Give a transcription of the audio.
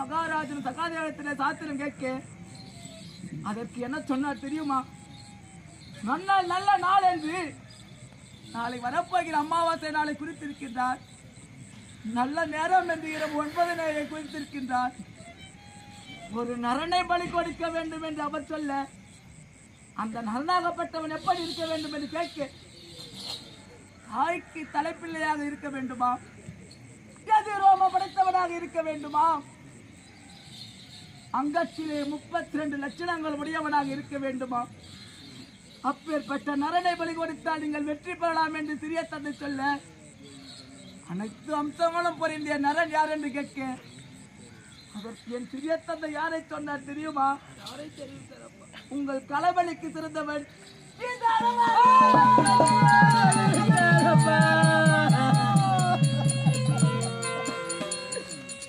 மகாராஜன் சகாதேவத்தில் சாத்திரம் கேட்க. அதற்கு என்ன சொன்னார் தெரியுமா? நல்ல நல்ல நாள் என்று. நாளை வரப்போகிற அமாவாசை நாளை குறித்திருக்கின்றார். நல்ல நேரம் என்று இரவு ஒன்பது நேரை குறித்திருக்கின்றார். ஒரு நரனை பலி கொடுக்க வேண்டும் என்று அவர் சொல்ல அந்த நரனாகப்பட்டவன் எப்படி இருக்க வேண்டும் என்று கேட்க தாய்க்கு தலைப்பிள்ளையாக இருக்க வேண்டுமா? ரோம படைத்தவனாக இருக்க வேண்டுமா? அங்கத்திலே முப்பத்தி ரெண்டு லட்சணங்கள் உடையவனாக இருக்க வேண்டுமா? அப்பேற்பட்ட நரனை பலி கொடுத்தால் நீங்கள் வெற்றி பெறலாம் என்று சிறிய தந்தை சொல்ல அனைத்து அம்சங்களும் புரிந்திய நரன் யார் என்று கேட்க? அதற்கு என் சிறிய தந்தை யாரை சொன்னார் தெரியுமா? யாரை தெரியும் உங்கள் களபலிக்கு சிறந்தவன்.